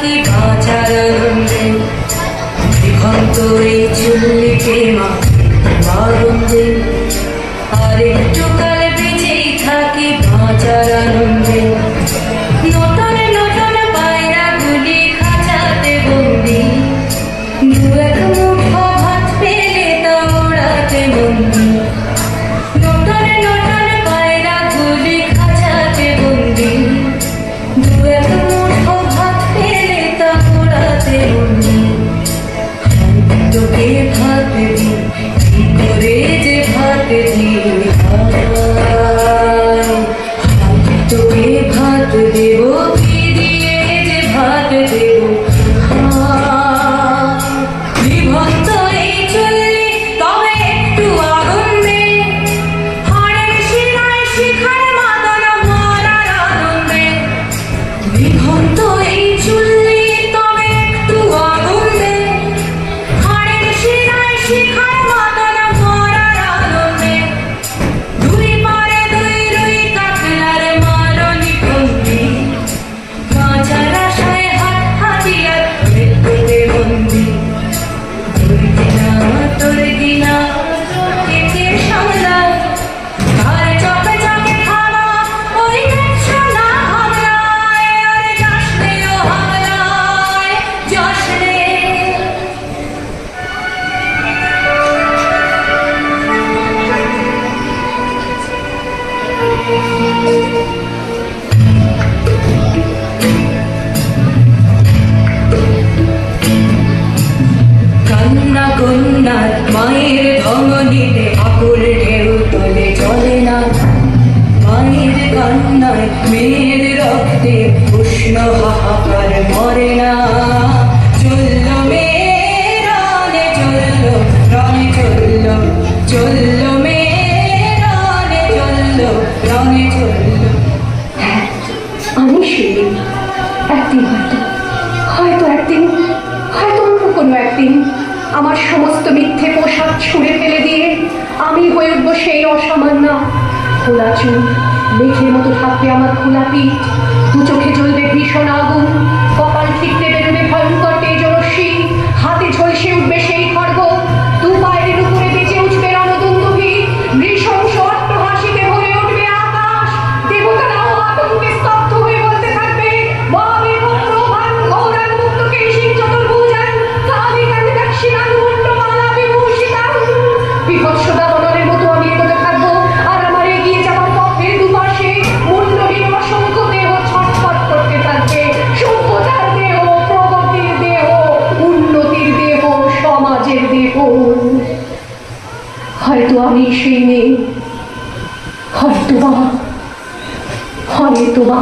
থাকি বাঁচার আনন্দে দিগন্ত এই চুল্লিতে মা আনন্দে আর একটু তোকে ভাত কি করে যে ভাত তোকে ভাত দেব কি দিয়ে যে ভাত দেব? কন্যার মায়ের ধমনীতে আকুল ঢেউ তোলে চলে না। মায়ের কান্নায় মেয়ের রক্তে উষ্ণ হাহাকার মরে না। চলল মেয়ে রানে চলল রানে চলল চলল মেয়ে রানে চলল রানে চলল। আমি শিলি একদিন হয়তো হয়তো একদিন, হয়তো অন্য কোনো একদিন আমার সমস্ত মিথ্যে পোশাক ছুঁড়ে ফেলে দিয়ে আমি হয়ে উঠবো সেই অসামান্য খোলা চুল মেঘের মতো থাকবে আমার খোলা পিঠ দু চোখে চলবে ভীষণ আগুন, কপাল ঠিকতে বেরোবে ভয়ঙ্কর সমাজের বিপুল। হয়তো আমি সেই মেয়ে। হয়তো বা হয়তো বা